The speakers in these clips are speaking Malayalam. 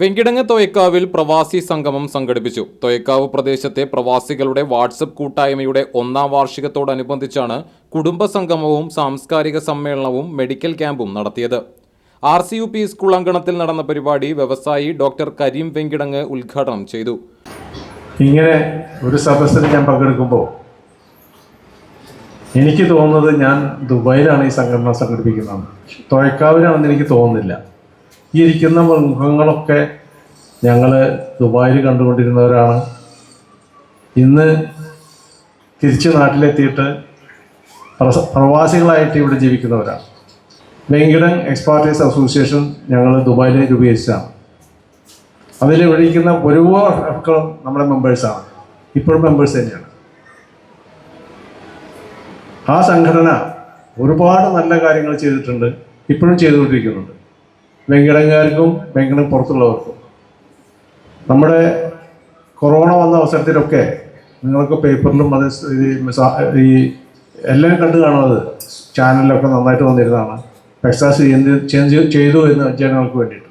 വെങ്കിടങ്ങ് തൊയക്കാവിൽ പ്രവാസി സംഗമം സംഘടിപ്പിച്ചു. തൊയക്കാവ് പ്രദേശത്തെ പ്രവാസികളുടെ വാട്സപ്പ് കൂട്ടായ്മയുടെ ഒന്നാം വാർഷികത്തോടനുബന്ധിച്ചാണ് കുടുംബ സംഗമവും സാംസ്കാരിക സമ്മേളനവും മെഡിക്കൽ ക്യാമ്പും നടത്തിയത്. R C U P school അങ്കണത്തിൽ നടന്ന പരിപാടി വ്യവസായി ഡോക്ടർ കരീം വെങ്കിടങ്ങ് ഉദ്ഘാടനം ചെയ്തു. ഇങ്ങനെ ഒരു സദസ്സിൽ ഞാൻ പങ്കെടുക്കുമ്പോൾ എനിക്ക് തോന്നുന്നത് ഞാൻ ദുബായിലാണ് ഈ സംഘടന സംഘടിപ്പിക്കുന്നത്. തോയക്കാവിലാണെന്ന് എനിക്ക് തോന്നുന്നില്ല. ഈ ഇരിക്കുന്ന മുഖങ്ങളൊക്കെ ഞങ്ങൾ ദുബായിൽ കണ്ടുകൊണ്ടിരുന്നവരാണ്. ഇന്ന് തിരിച്ച് നാട്ടിലെത്തിയിട്ട് പ്രവാസികളായിട്ട് ഇവിടെ ജീവിക്കുന്നവരാണ്. വെങ്കിടൻ എക്സ്പാർട്ടേഴ്സ് അസോസിയേഷൻ ഞങ്ങൾ ദുബായിൽ രൂപീകരിച്ചതാണ്. അതിൽ വിളിക്കുന്ന ഒരുപാട് മക്കളും നമ്മുടെ മെമ്പേഴ്സാണ്. ഇപ്പോഴും മെമ്പേഴ്സ് തന്നെയാണ്. ആ സംഘടന ഒരുപാട് നല്ല കാര്യങ്ങൾ ചെയ്തിട്ടുണ്ട്. ഇപ്പോഴും ചെയ്തുകൊണ്ടിരിക്കുന്നുണ്ട്. വെങ്കിടങ്ങാർക്കും വെങ്കിടം പുറത്തുള്ളവർക്കും. നമ്മുടെ കൊറോണ വന്ന അവസരത്തിലൊക്കെ നിങ്ങൾക്ക് പേപ്പറിലും അത് ഈ എല്ലാം കണ്ടു കാണുന്നത് ചാനലിലൊക്കെ നന്നായിട്ട് വന്നിരുന്നതാണ്. എക്സാസ് എന്ത് ചേഞ്ച് ചെയ്തു എന്ന് ജനങ്ങൾക്ക് വേണ്ടിയിട്ട്.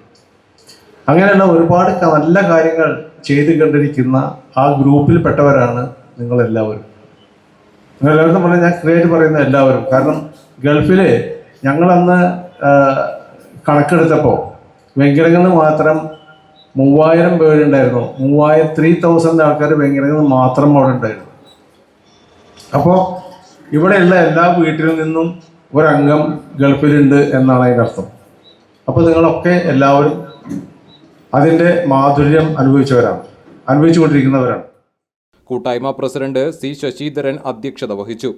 അങ്ങനെയുള്ള ഒരുപാട് നല്ല കാര്യങ്ങൾ ചെയ്തു കണ്ടിരിക്കുന്ന ആ ഗ്രൂപ്പിൽപ്പെട്ടവരാണ് നിങ്ങളെല്ലാവരും. നിങ്ങളെല്ലാവരും പറഞ്ഞാൽ ഞാൻ ക്രിയേറ്റ് പറയുന്ന എല്ലാവരും. കാരണം ഗൾഫിൽ ഞങ്ങളന്ന് കണക്കെടുത്തപ്പോൾ വെങ്കിടങ്ങളിൽ മാത്രം മൂവായിരം പേരുണ്ടായിരുന്നു. മൂവായിരം ത്രീ തൗസൻഡ് ആൾക്കാർ വെങ്കിടങ്ങളിൽ മാത്രം അവിടെ ഉണ്ടായിരുന്നു. അപ്പോൾ ഇവിടെയുള്ള എല്ലാ വീട്ടിൽ നിന്നും ഒരംഗം ഗൾഫിലുണ്ട് എന്നാണ് അതിന്റെ അർത്ഥം. അപ്പോൾ നിങ്ങളൊക്കെ എല്ലാവരും അതിന്റെ മാധുര്യം അനുഭവിച്ചവരാണ്. അനുഭവിച്ചുകൊണ്ടിരിക്കുന്നവരാണ്. കൂട്ടായ്മ പ്രസിഡന്റ് സി ശശിധരൻ അധ്യക്ഷത വഹിച്ചു.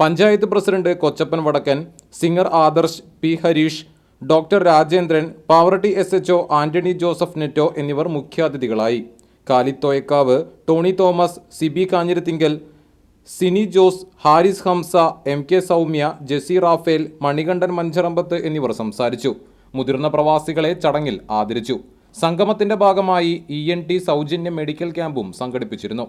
Panchayat president Kochappan Vadakkan singer Adarsh P Harish doctor Rajendran Pavaratti S H Antony Joseph Netto എന്നിവർ മുഖ്യാതിഥികളായി. കാലിത്തോയക്കാവ് ടോണി തോമസ് സിബി കാഞ്ഞിരത്തിങ്കൽ സിനി ജോസ് ഹാരിസ് ഹംസ എം കെ സൗമ്യ ജെസി റാഫേൽ മണികണ്ഠൻ മഞ്ചറമ്പത്ത് എന്നിവർ സംസാരിച്ചു. മുതിർന്ന പ്രവാസികളെ ചടങ്ങിൽ ആദരിച്ചു. സംഗമത്തിന്റെ ഭാഗമായി ഇ എൻ ടി സൗജന്യ മെഡിക്കൽ ക്യാമ്പും സംഘടിപ്പിച്ചിരുന്നു.